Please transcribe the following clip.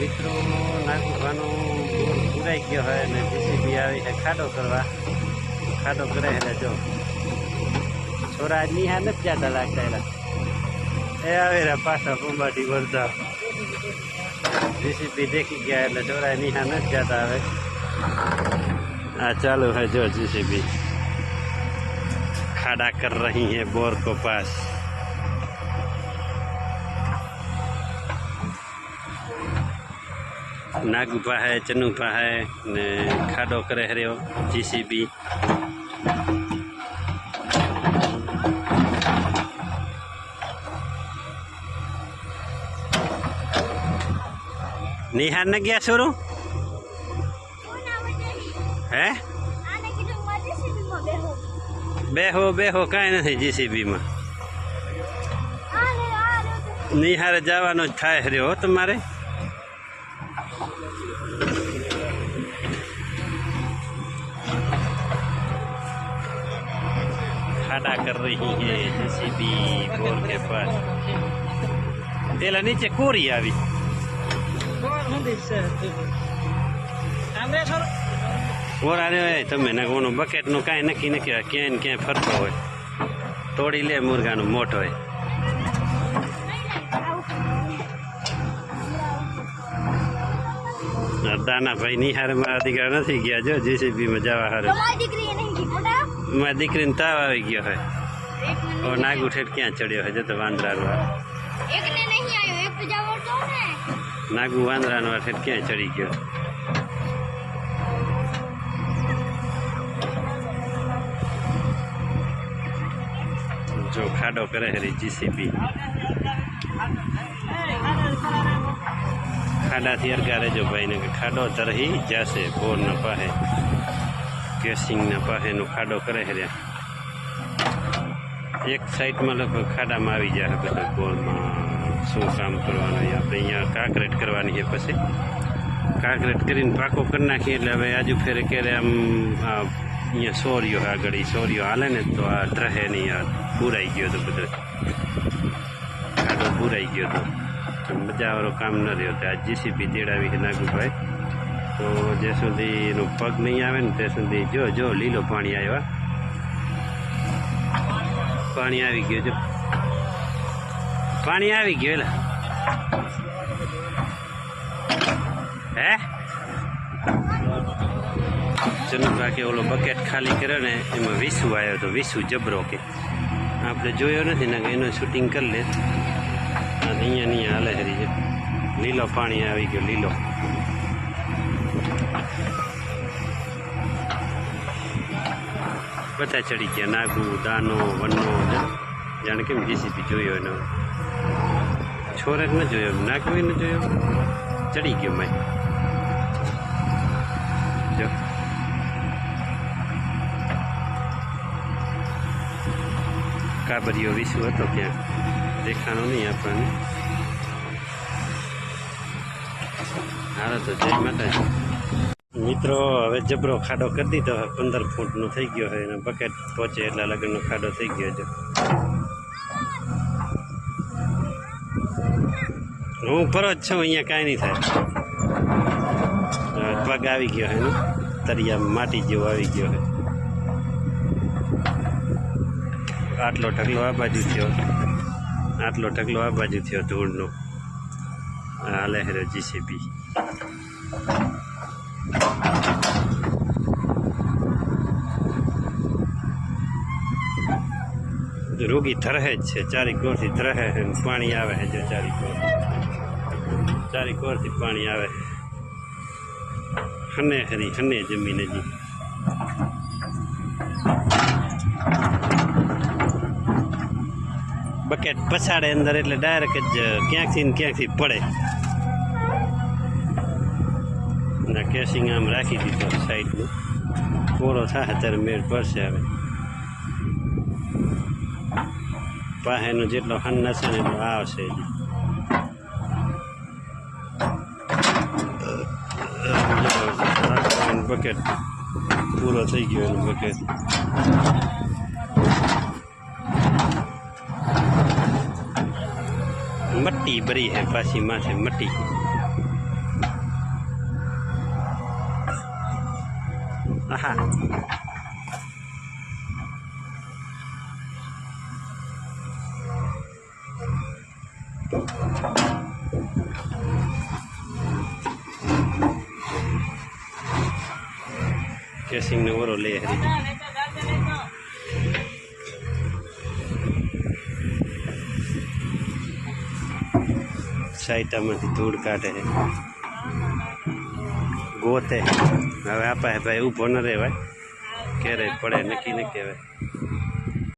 મિત્રોનો નાખવાનો બોર પૂરાઈ ગયો હોય અને જીસીબી આવીને ખાડો કરવા. ખાડો કરે એટલે જો. છોરા નિહા નથી જતા લાગતા એલા. એ આવે રે પાછા કુંભાટી વરતા જીસીપી દેખી ગયા એટલે છોરા નિહા નથી જતા આવે આ ચાલુ હે જો જીસીબી. ખાડા કર રહી હે બોર કો પાસ. पास નાગુભા હે ચનુભા હે ને ખાડો કરે હર્યો જીસીબી નિહાર ને ગયા છોરું હે? બેહો બેહો, કાંઈ નથી જીસીબીમાં નિહારે જવાનો જ થાય રહ્યો હો તમારે ખાડા કર રહી હે જેસીબી બોર કે પાસ પેલા નીચે કોરી આવી. કોરાને હોય તમે ને ઓનું બકેટનું કાંઈ નક્કી નક્કી હોય ક્યાંય ને ક્યાંય ફરતો હોય. તોડી લે મુરગાનું મોટો હોય. દાના ભાઈ નિહાર મારા દીકરા નથી ગયા જો જેસીબી માં જવા હારે. મારી દીકરીને તાવ આવી ગયો હોય ઓ નાગુ ઠેઠ ક્યાં ચડ્યો હોય જતો વાંદરાનો નાગુ વાંદરાનો ઠેઠ ક્યાં ચડી ગયો જો ખાડો કરે હરી જીસીબી ખાડાથી અરગારે જો ભાઈને કે ખાડો તરહી જશે બોર ન પાહે કેસિંગ પાસેનો ખાડો કરે છે એક સાઈડમાં લગભગ ખાડામાં આવી જાય બધા ગોળમાં, શું કામ કરવાનું આપણે અહીંયા કાંકરેટ કરવાની છે પછી. કાંકરેટ કરીને પાકો કરી નાખીએ એટલે હવે આજુ ફેરે ક્યારે આમ અહીંયા સોરિયો આગળ એ સોરિયો હાલે ને તો આ ત્રહે નહીં, આ પૂરાઈ ગયો તો બધો. ખાડો પૂરાઈ ગયો તો. તો મજાવાળો કામ ન રહ્યો. તો આ જીસીબી તેડાવી છે નાગુભાઈ. તો જે સુધી એનો પગ નહીં આવે ને તે સુધી જો જો, લીલો પાણી આવ્યા પાણી આવી ગયું, જો. પાણી આવી ગયું એટલે હે? ચનુભા ઓલો બકેટ ખાલી કર્યો ને, એમાં વિસુ આવ્યો તો વિસુ જબરો કે. આપણે જોયો નથી ને, એનું શૂટિંગ કરી લે. અહીંયા નહીં હાલે હરી છે લીલો પાણી આવી ગયો, લીલો. બધા ચડી ગયા. નાગુ, દાનો, વનો જાણે કેમ જીસીબી જોયો એનો. છોરેક ન જોયો નાગુ ન જોયો? ચડી ગયો મેં જો. કાબરીઓ વિસુ હતો ક્યાં દેખાણો નહીં આપણને. હાલો તો જય માતાજી. મિત્રો, હવે જબરો ખાડો કરી દીધો હવે પંદર ફૂટનો થઈ ગયો હોય અને બકેટ પહોંચે એટલે લગ્નનો ખાડો થઈ ગયો છે. હું ફરો જ છું, અહીંયા કાંઈ નહીં થાય. પગ આવી ગયો હોય તરિયા માટી જેવો આવી ગયો હોય આટલો ઢગલો આ બાજુ થયો. આટલો ઢગલો આ બાજુ થયો ધૂળનો. હાલે હેરો જીસીબી રોગી ધરહે જ છે. ચારી કોરથી ધરહે પાણી આવે છે જો ચારી કોર ચારી કોરથી પાણી આવે હને હરી, હને જમીન હજી. બકેટ પછાડે અંદર એટલે ડાયરેક્ટ જ ક્યાંકથી ને ક્યાંકથી પડે. ના કેસિંગ આમ રાખી દીધો સાઈડનું. કોરો થાય, ત્યારે મેળ પડશે હવે. પાસેનો જેટલો હન હશે ને એટલો આવશે બકેટ પૂરો થઈ ગયો એનો બકેટ મટ્ટી ભરી હે પાછી માથે મટ્ટી હા કેસિંગ ને ઓરો લે હરી. સાઈટામાંથી ધૂળ કાઢે છે. ગોતે. હવે આપા ભાઈ, ઊભો ન રહેવાય. ક્યારે પડે, નક્કી ન કહેવાય.